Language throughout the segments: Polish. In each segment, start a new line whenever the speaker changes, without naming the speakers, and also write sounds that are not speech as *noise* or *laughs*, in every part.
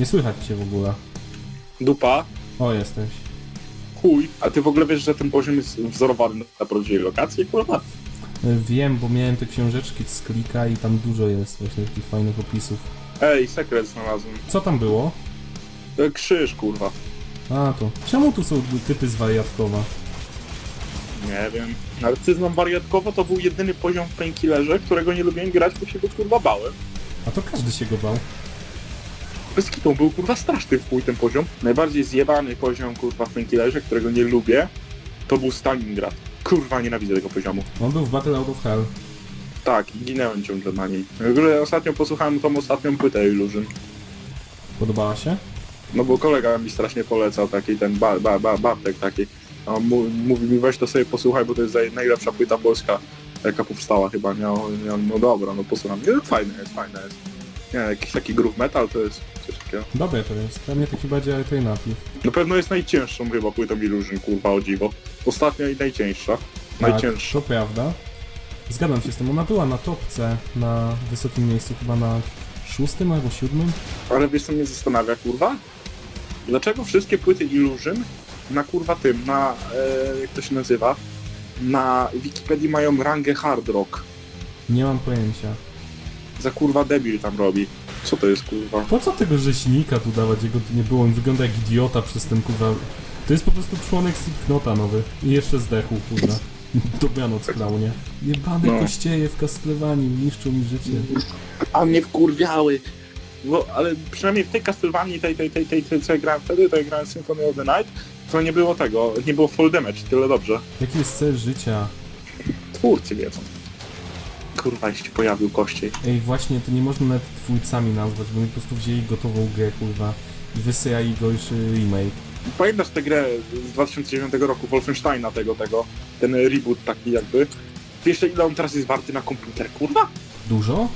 Nie słychać cię w ogóle.
Dupa,
O, jesteś.
chuj. A ty w ogóle wiesz, że ten poziom jest wzorowany na prawdziwej lokacji, kurwa?
Wiem, bo miałem te książeczki z klika i tam dużo jest właśnie takich fajnych opisów.
Ej, sekret znalazłem.
Co tam było?
E, Krzyż, kurwa.
A, to. Czemu tu są typy z wariatkowa?
Nie wiem. Narcyzmem wariatkowo to był jedyny poziom w Painkillerze, którego nie lubiłem grać, bo się go kurwa bałem.
A to każdy się go bał.
Bez kitą był kurwa straszny w chuj ten poziom. Najbardziej zjebany poziom kurwa w Painkillerze, którego nie lubię, to był Stalingrad. Kurwa, nienawidzę tego poziomu.
On był w Battle Out of Hell.
Tak, i ginęłem ciągle na niej. W ogóle ostatnio posłuchałem tą ostatnią płytę Illusion.
Podobała się?
No bo kolega mi strasznie polecał taki ten ba, ba, ba, Bartek taki. A on mu, mówi mi weź to sobie posłuchaj, bo to jest zaj- najlepsza płyta polska, jaka powstała chyba. Nie, on, no dobra, no posłucham. Fajne jest, fajne jest. Nie, jakiś taki groove metal to jest coś takiego.
Dobre to jest. Dla mnie taki bardziej alternatyw.
Na pewno jest najcięższą chyba płytą Illusion, kurwa, o dziwo. Ostatnia i najcięższa.
Tak,
Najcięższa.
to prawda. Zgadzam się z tym. Ona była na topce, na wysokim miejscu, chyba na szóstym albo siódmym.
Ale wiesz co mnie zastanawia, kurwa? Dlaczego wszystkie płyty Illusion na kurwa tym, na, e, jak to się nazywa, na Wikipedii mają rangę hard rock?
Nie mam pojęcia.
Za kurwa debil tam robi. Co to jest kurwa?
Po co tego rzeźnika tu dawać? Jego tu nie było. On wygląda jak idiota przez ten kurwa... To jest po prostu członek Slipknota nowy. I jeszcze zdechł, kurwa. *laughs* Dobranoc, klaunie. Jebane
No.
kościeje w Castlevanii niszczą mi życie.
A mnie wkurwiały. No, ale przynajmniej w tej Castlevanii, tej, tej, tej, tej, tej, co ja grałem wtedy, to ja grałem Symphony of the Night, to nie było tego, nie było full damage, tyle dobrze.
Jaki jest cel życia?
Twórcy wiedzą. Kurwa, jeśli się pojawił kościej.
Ej, właśnie, to nie można nawet twórcami nazwać, bo oni po prostu wzięli gotową grę, kurwa. I wysyłali gorszy remake.
Pamiętasz tę grę z 2009 roku, Wolfensteina tego, tego, ten reboot taki jakby? Wiesz ile on teraz jest warty na komputer, kurwa?
Dużo?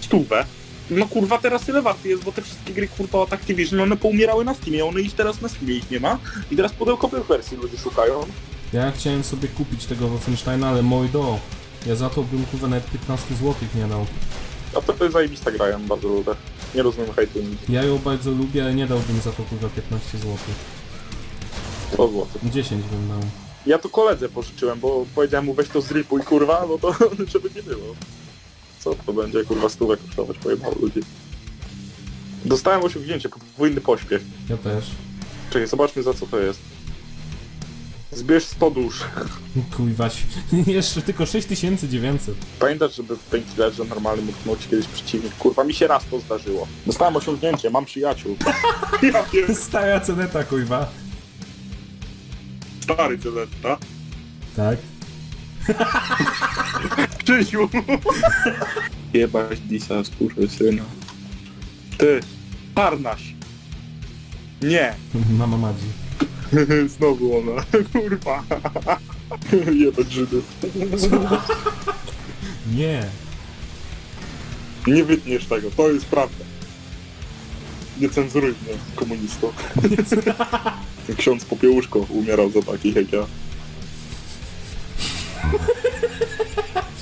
Stówę. No kurwa, teraz tyle warty jest, bo te wszystkie gry kurwa od Activision, one poumierały na Steamie, one iść teraz na Steamie ich nie ma i teraz pudełkowych wersji ludzie szukają.
Ja chciałem sobie kupić tego Wolfensteina, ale mojdo. Ja za to bym kurwa nawet 15 zł nie dał.
A to jest zajebista gra, ja ją bardzo lubię. Nie rozumiem hejtu nigdy.
Ja ją bardzo lubię, ale nie dałbym za to kurwa 15 zł.
100 złotych.
10 bym dał.
Ja to koledze pożyczyłem, bo powiedziałem mu weź to zripuj kurwa, no to *laughs* żeby nie było. Co to będzie kurwa stówę kosztować, pojebało ludzi. Dostałem osiągnięcie, podwójny pośpiech.
Ja też.
Czekaj, zobaczmy za co to jest. Zbierz 100 dusz.
Kurwa, *laughs* jeszcze tylko 6900.
Pamiętasz, żeby w Painkillerze normalnym utknął ci kiedyś przeciwnik? Kurwa, mi się raz to zdarzyło. Dostałem osiągnięcie, mam przyjaciół. *laughs* Ja wiem,
Stara ceneta, kurwa.
stary Celesta.
Tak. *laughs*
Krzysiu! Jebać Disa, syna. Ty, Parnaś. Nie,
Mama Madzi. *laughs*
znowu ona. *laughs* Kurwa. *laughs* Jebać Żydów.
Nie.
Nie wytniesz tego, to jest prawda. Nie cenzuruj mnie, komunisto. Ksiądz Popiełuszko umierał za takich jak ja.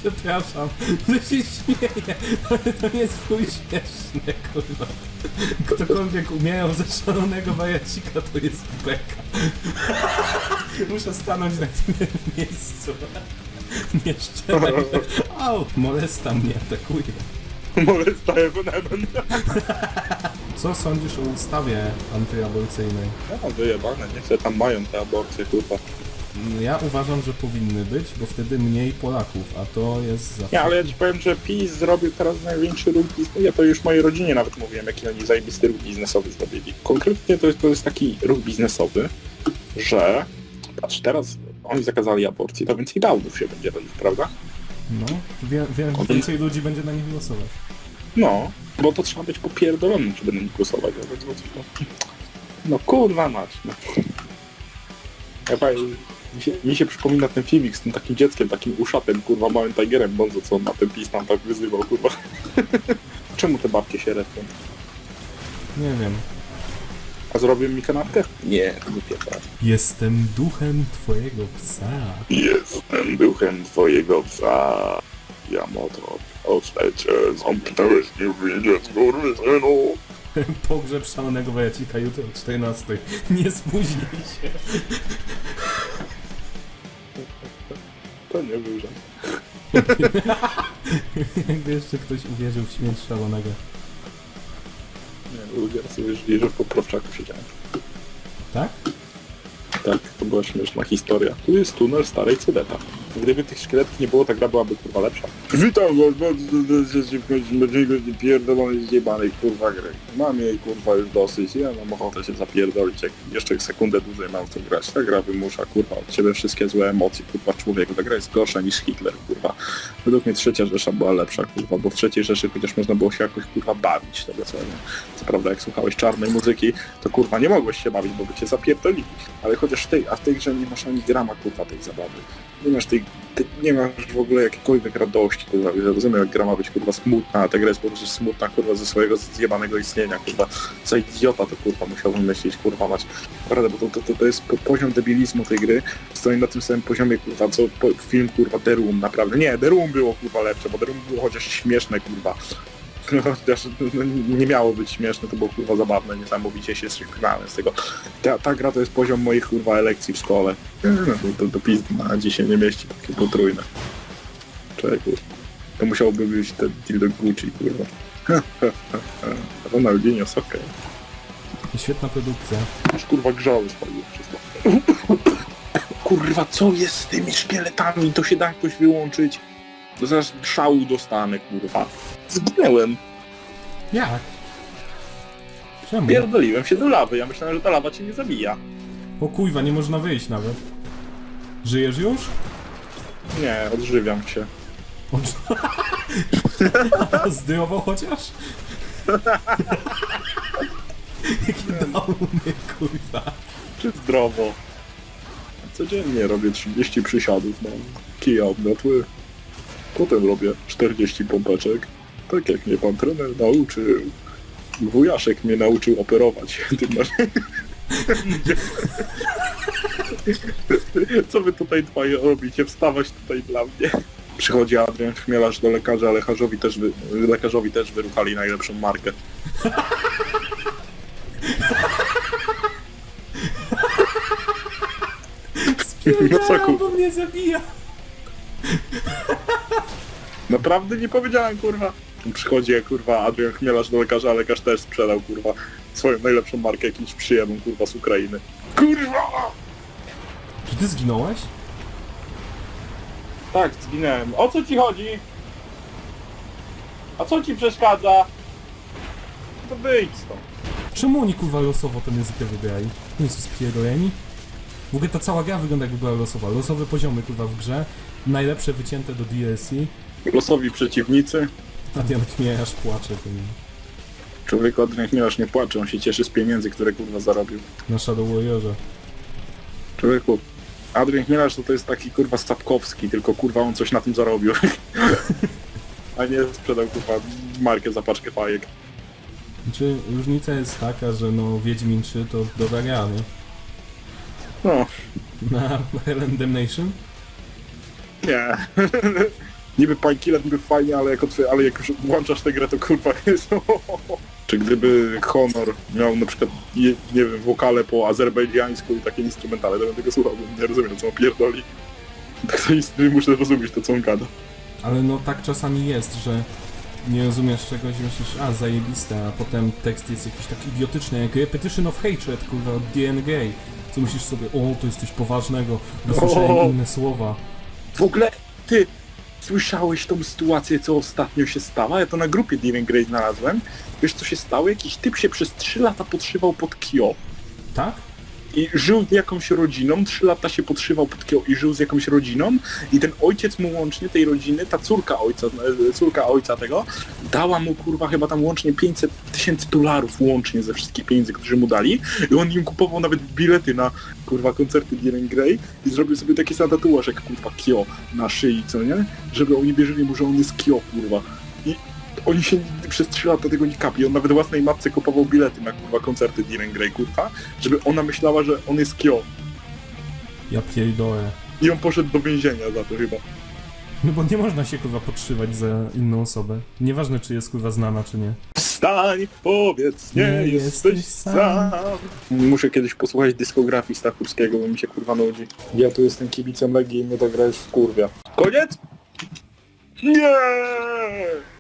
Przepraszam, *laughs* że się śmieję, ale to jest chuj śmieszne, kurwa. Ktokolwiek umierał ze szalonego wariacika, to jest beka. *laughs* Muszę stanąć na tym miejscu. Nie szczerze. Au, molesta mnie, atakuje.
Molestaje Venemen.
Co sądzisz o ustawie antyaborcyjnej?
Ja wyjebane, niech se tam mają te aborcje, kurwa.
Ja uważam, że powinny być, bo wtedy mniej Polaków, a to jest zawsze...
Nie, ale ja ci powiem, że PiS zrobił teraz największy ruch biznesowy. Ja to już mojej rodzinie nawet mówiłem, jaki oni zajebisty ruch biznesowy zrobili. Konkretnie to jest, to jest taki ruch biznesowy, że patrz, teraz oni zakazali aborcji, to więcej dałów się będzie robić, prawda?
No, wie, wie, więcej ludzi będzie na nich głosować.
No, bo to trzeba być popierdolonym, żeby na nich głosować. No, to- to- no kurwa mać. No. Ja powiem, mi, się, mi się przypomina ten filmik z tym takim dzieckiem, takim uszatem, kurwa, małym tigerem Bonzo, co on na ten pis tam tak wyzywał, kurwa. *laughs* Czemu te babcie się respią?
Nie wiem.
A zrobią mi kanapkę? Nie, nie pierdolę.
Jestem duchem twojego psa.
Jestem duchem twojego psa. Ja motor. Oślecie, zamknąłeś mi wyjdzie z góry, synu. *laughs*
Pogrzeb szalonego wajacika jutro o 14. Nie spóźnij się.
To nie był żart. *laughs*
Jakby jeszcze ktoś uwierzył w śmierć szalonego.
Nie, ludzie sobie żyli, że w poprawczaku siedziałem.
Tak?
Tak, to była śmieszna historia. Tu jest tunel starej Cydeta. Gdyby tych szkieletów nie było, ta gra byłaby kurwa lepsza. Witam was bardzo serdecznie w końcu będziemy pierdolonej zjebanej kurwa gry. Mam jej kurwa już dosyć, ja mam ochotę się zapierdolić, jak jeszcze sekundę dłużej mam w to grać. Ta gra wymusza kurwa od ciebie wszystkie złe emocje kurwa człowieku. Ta gra jest gorsza niż Hitler kurwa. Według mnie trzecia Rzesza była lepsza kurwa, bo w trzeciej Rzeszy chociaż można było się jakoś kurwa bawić tego co nie. Co prawda jak słuchałeś czarnej muzyki, to kurwa nie mogłeś się bawić, bo by cię zapierdolili. Ale chociaż w tej, a w tej grze nie masz ani grama kurwa tej zabawy. Nie masz tej, ty, nie masz w ogóle jakiejkolwiek radości, kurwa. Ja rozumiem jak gra ma być kurwa smutna, a ta gra jest po prostu smutna kurwa ze swojego zjebanego istnienia, kurwa. Co idiota to kurwa musiał wymyślić, kurwa mać. Naprawdę, bo to, to, to, jest po, poziom debilizmu tej gry, stoi na tym samym poziomie kurwa, co film kurwa The Room, naprawdę. Nie, The Room było kurwa lepsze, bo The Room było chociaż śmieszne kurwa. *laughs* Chociaż no, nie miało być śmieszne, to było kurwa zabawne, niesamowicie się śmiałem z tego. Ta, ta gra to jest poziom moich kurwa lekcji w szkole. No, to, to, to pizdy na dzisiaj nie mieści takie potrójne. Człowieku. To musiałoby być ten deal do Gucci, kurwa. *laughs* Ronaldinho, okej.
Świetna produkcja.
Aż kurwa grzały spaliło wszystko. *coughs* Kurwa, co jest z tymi szkieletami? To się da jakoś wyłączyć. To zaraz szału dostanę, kurwa. Zginęłem.
Jak? Czemu?
Pierdoliłem się do lawy. Ja myślałem, że ta lawa cię nie zabija.
O kuźwa, nie można wyjść nawet. Żyjesz już?
Nie, odżywiam się. *laughs*
Zdrowo chociaż? *laughs* Jakie downy, kurwa.
Czy zdrowo? Codziennie robię 30 przysiadów, mam kija obmiotły. Potem robię 40 pompeczek. Tak jak mnie pan trener nauczył. Wujaszek mnie nauczył operować. *laughs* Ty masz... Co wy tutaj dwaj robicie? Wstawać tutaj dla mnie. Przychodzi Adrian Chmielarz do lekarza, lekarzowi też, wy... lekarzowi też wyruchali najlepszą markę. No
Spierdalam,
kur-
bo mnie zabija.
Naprawdę nie powiedziałem, kurwa. Przychodzi, kurwa, Adrian Chmielarz do lekarza, a lekarz też sprzedał, kurwa, swoją najlepszą markę jakimś przyjemną, kurwa, z Ukrainy. Kurwa!
Czy ty zginąłeś?
Tak, zginąłem. O co ci chodzi? A co ci przeszkadza? To wyjdź stąd.
Czemu oni kurwa losowo tę muzykę wybrali? Nie są spierdoleni? W ogóle ta cała gra wygląda jakby była losowa. Losowe poziomy kurwa w grze. Najlepsze wycięte do DLC.
Losowi przeciwnicy.
Adrian Chmielarz płacze tym
Człowiek Adrian Chmielarz nie płacze, on się cieszy z pieniędzy, które, kurwa, zarobił.
na Shadow Warriorze.
Człowieku, Adrian Chmielarz to, to jest taki, kurwa, Sapkowski, tylko, kurwa, on coś na tym zarobił. *laughs* A nie sprzedał, kurwa, markę za paczkę fajek.
Znaczy, różnica jest taka, że no Wiedźmin 3 to dobra gra, nie?
No,
Na Helen Damnation?
Nie. *laughs* Niby Painkiller by fajnie, ale jak, otw- ale jak już włączasz tę grę, to kurwa *laughs* jest... Czy gdyby Honor miał na przykład, je, nie wiem, wokale po azerbejdżańsku i takie instrumentale, to bym tego słuchał, bo nie rozumiem, co on pierdoli. *laughs* Tak to muszę rozumieć to, co on gada.
Ale no tak czasami jest, że nie rozumiesz czegoś i myślisz, a zajebiste, a potem tekst jest jakiś taki idiotyczny, jak Repetition of Hatred, kurwa, od DNG. Co myślisz sobie, o, to jest coś poważnego, bo słyszałem
O!
inne słowa.
W ogóle, ty, słyszałeś tą sytuację, co ostatnio się stała? Ja to na grupie Diving Grey znalazłem. Wiesz, co się stało? Jakiś typ się przez 3 lata podszywał pod Kio.
Tak?
I żył z jakąś rodziną, trzy lata się podszywał pod kieł i żył z jakąś rodziną i ten ojciec mu łącznie tej rodziny, ta córka ojca, e, córka ojca tego, dała mu kurwa chyba tam łącznie 500 tysięcy dolarów łącznie ze wszystkich pieniędzy, którzy mu dali i on im kupował nawet bilety na kurwa koncerty Diren Grey i zrobił sobie taki sam tatuaż jak kurwa Kio na szyi, co nie? Żeby oni wierzyli mu, że on jest Kio kurwa. I oni się nigdy przez 3 lata tego nie kapi. On nawet własnej matce kupował bilety na kurwa koncerty Diren Grey, kurwa, żeby ona myślała, że on jest Kyo.
Ja pierdolę.
I on poszedł do więzienia za to chyba.
No bo nie można się kurwa podszywać za inną osobę. Nieważne czy jest kurwa znana czy nie.
Wstań, powiedz, nie,
Nie
jesteś,
jesteś
sam.
sam.
Muszę kiedyś posłuchać dyskografii Stachurskiego, bo mi się kurwa nudzi. Ja tu jestem kibicem Legii i mnie ta gra już wkurwia. Koniec? Nie!